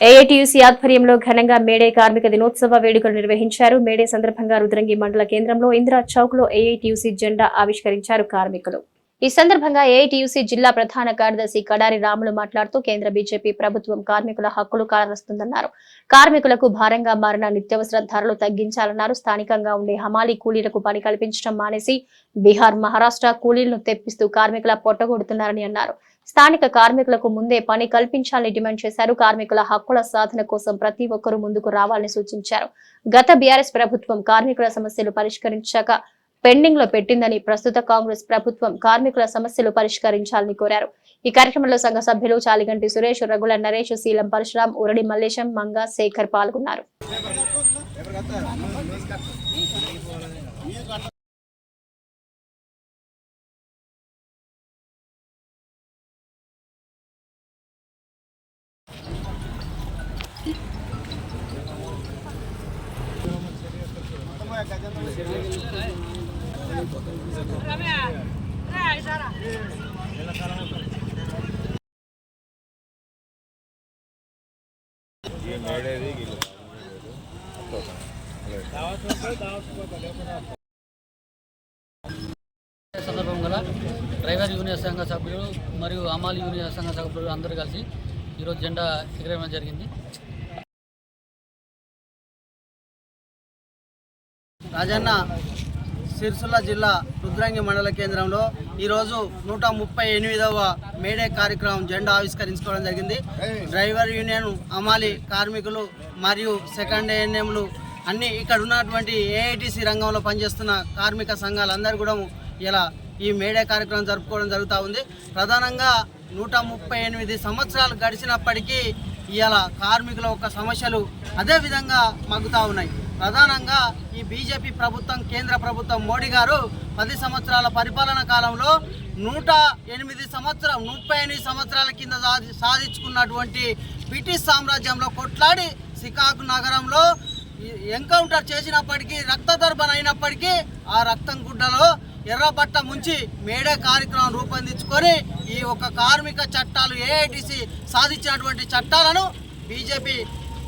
AITUC ఆధ్వర్యంలో ఘనంగా May Day కార్మిక దినోత్సవ వేడుకలు నిర్వహించారు. మేడే సందర్భంగా రుద్రంగి మండల కేంద్రంలో ఇందిరా చౌక్లో ఏఐటియుసి జెండా ఆవిష్కరించారు కార్మికులు. ఈ సందర్భంగా ఏఐటీయూసీ జిల్లా ప్రధాన కార్యదర్శి కడారి రాములు మాట్లాడుతూ కేంద్ర బీజేపీ ప్రభుత్వం కార్మికుల హక్కులు కారస్తుందన్నారు. కార్మికులకు భారంగా మారిన నిత్యావసర ధరలు తగ్గించాలన్నారు. స్థానికంగా ఉండే హమాలీ కూలీలకు పని కల్పించడం మానేసి బీహార్ మహారాష్ట్ర కూలీలను తెప్పిస్తూ కార్మికుల పొట్టగొడుతున్నారని అన్నారు. స్థానిక కార్మికులకు ముందే పని కల్పించాలని డిమాండ్ చేశారు. కార్మికుల హక్కుల సాధన కోసం ప్రతి ఒక్కరూ ముందుకు రావాలని సూచించారు. గత బీఆర్ఎస్ ప్రభుత్వం కార్మికుల సమస్యలు పరిష్కరించాక పెండింగ్లో పెట్టిందని ప్రస్తుత కాంగ్రెస్ ప్రభుత్వం కార్మికుల సమస్యలు పరిష్కరించాలని కోరారు. ఈ కార్యక్రమంలో సంఘ సభ్యులు చాలిగంటి సురేష్ రఘుల నరేష్ శీలం పరశురాం ఉరడి మల్లేశం మంగ శేఖర్ పాల్గొన్నారు. సందర్భం గల డ్రైవర్ యూనియన్ సంఘ సభ్యులు మరియు అమాల్ యూనియన్ సంఘ సభ్యులు అందరూ కలిసి ఈరోజు జెండా ఎగరేయడం జరిగింది. రాజన్న సిరిసిల్ల జిల్లా రుద్రంగి మండల కేంద్రంలో ఈరోజు నూట ముప్పై ఎనిమిదవ మేడే కార్యక్రమం జెండా ఆవిష్కరించుకోవడం జరిగింది. డ్రైవర్ యూనియన్ అమాలి కార్మికులు మరియు సెకండ్ ఏఎన్ఎంలు అన్ని ఇక్కడ ఉన్నటువంటి ఏఐటీసీ రంగంలో పనిచేస్తున్న కార్మిక సంఘాలందరూ కూడా ఇలా ఈ మేడే కార్యక్రమం జరుపుకోవడం జరుగుతూ ఉంది. ప్రధానంగా నూట ముప్పై ఎనిమిది సంవత్సరాలు గడిచినప్పటికీ ఇవాళ కార్మికుల యొక్క సమస్యలు అదే విధంగా మగ్గుతూ ఉన్నాయి. ప్రధానంగా ఈ బీజేపీ ప్రభుత్వం కేంద్ర ప్రభుత్వం మోడీ గారు పది సంవత్సరాల పరిపాలన కాలంలో నూట ఎనిమిది సంవత్సరం ముప్పై ఎనిమిది సంవత్సరాల కింద సాధి సాధించుకున్నటువంటి బ్రిటిష్ సామ్రాజ్యంలో కొట్లాడి సికాకు నగరంలో ఎన్కౌంటర్ చేసినప్పటికీ రక్తదర్భన అయినప్పటికీ ఆ రక్తం గుడ్డలో ఎర్రబట్ట ముంచి మేడే కార్యక్రమం రూపొందించుకొని ఈ ఒక కార్మిక చట్టాలు ఏఐటిసి సాధించినటువంటి చట్టాలను బీజేపీ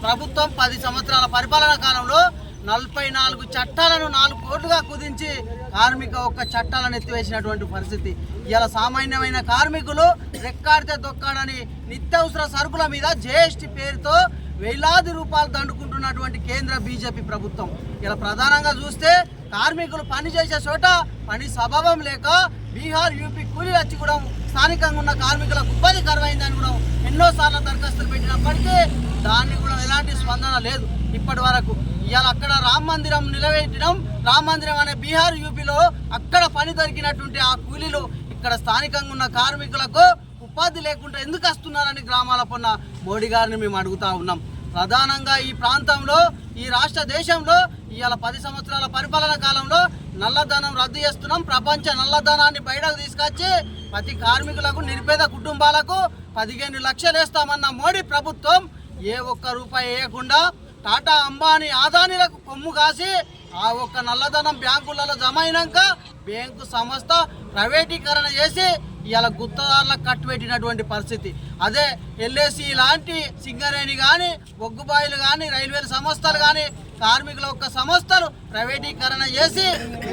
ప్రభుత్వం పది సంవత్సరాల పరిపాలన కాలంలో నలభై నాలుగు చట్టాలను నాలుగు కోట్లుగా కుదించి కార్మిక ఒక్క చట్టాలను ఎత్తివేసినటువంటి పరిస్థితి. ఇలా సామాన్యమైన కార్మికులు రెక్కాడితే దొక్కాడని నిత్యావసర సరుకుల మీద జిఎస్టీ పేరుతో వేలాది రూపాయలు దండుకుంటున్నటువంటి కేంద్ర బీజేపీ ప్రభుత్వం. ఇలా ప్రధానంగా చూస్తే కార్మికులు పని చేసే చోట పని స్వభావం లేక బీహార్ యూపీ కూలీ వచ్చి కూడా స్థానికంగా ఉన్న కార్మికులకు ఉపాధి కరువైందని కూడా ఎన్నోసార్లు దరఖాస్తులు పెట్టినప్పటికీ దాన్ని కూడా స్పందన లేదు. ఇప్పటి వరకు ఇవాళ అక్కడ రామ మందిరం నిలబెట్టడం రామ మందిరం అనే బీహార్ యూపీలో అక్కడ పని దొరికినటువంటి ఆ కూలీలు ఇక్కడ స్థానికంగా ఉన్న కార్మికులకు ఉపాధి లేకుండా ఎందుకు వస్తున్నారని గ్రామాల పొన్న మోడీ గారిని మేము అడుగుతా ఉన్నాం. ప్రధానంగా ఈ ప్రాంతంలో ఈ రాష్ట్ర దేశంలో ఇవాళ పది సంవత్సరాల పరిపాలన కాలంలో నల్లధనం రద్దు చేస్తున్నాం. ప్రపంచ నల్లధనాన్ని బయటకు తీసుకొచ్చి ప్రతి కార్మికులకు నిరుపేద కుటుంబాలకు పదిహేను లక్షలు వేస్తామన్న మోడీ ప్రభుత్వం ఏ ఒక్క రూపాయి వేయకుండా టాటా అంబానీ ఆదానీలకు కొమ్ము కాసి ఆ ఒక్క నల్లధనం బ్యాంకులలో జమ అయినాక బ్యాంకు సంస్థ ప్రైవేటీకరణ చేసి ఇలా గుత్తదారులకు కట్టుబెట్టినటువంటి పరిస్థితి. అదే ఎల్ఏసి లాంటి సింగరేణి కానీ బొగ్గుబాయిలు కానీ రైల్వేల సంస్థలు కానీ కార్మికుల యొక్క సంస్థలు ప్రైవేటీకరణ చేసి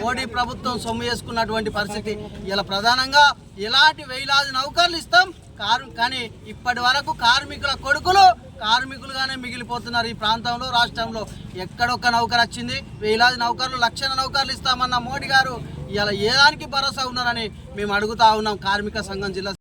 మోడీ ప్రభుత్వం సొమ్ము చేసుకున్నటువంటి పరిస్థితి. ఇలా ప్రధానంగా ఇలాంటి వేలాది నౌకర్లు ఇస్తాం. కారు కానీ ఇప్పటి వరకు కార్మికుల కొడుకులు కార్మికులుగానే మిగిలిపోతున్నారు ఈ ప్రాంతంలో రాష్ట్రంలో. ఎక్కడొక్క నౌకరు వచ్చింది వేలాది నౌకర్లు లక్షల నౌకర్లు ఇస్తామన్న మోడీ గారు ఇలా ఏ దానికి భరోసా ఉన్నారని మేము అడుగుతా ఉన్నాం కార్మిక సంఘం జిల్లా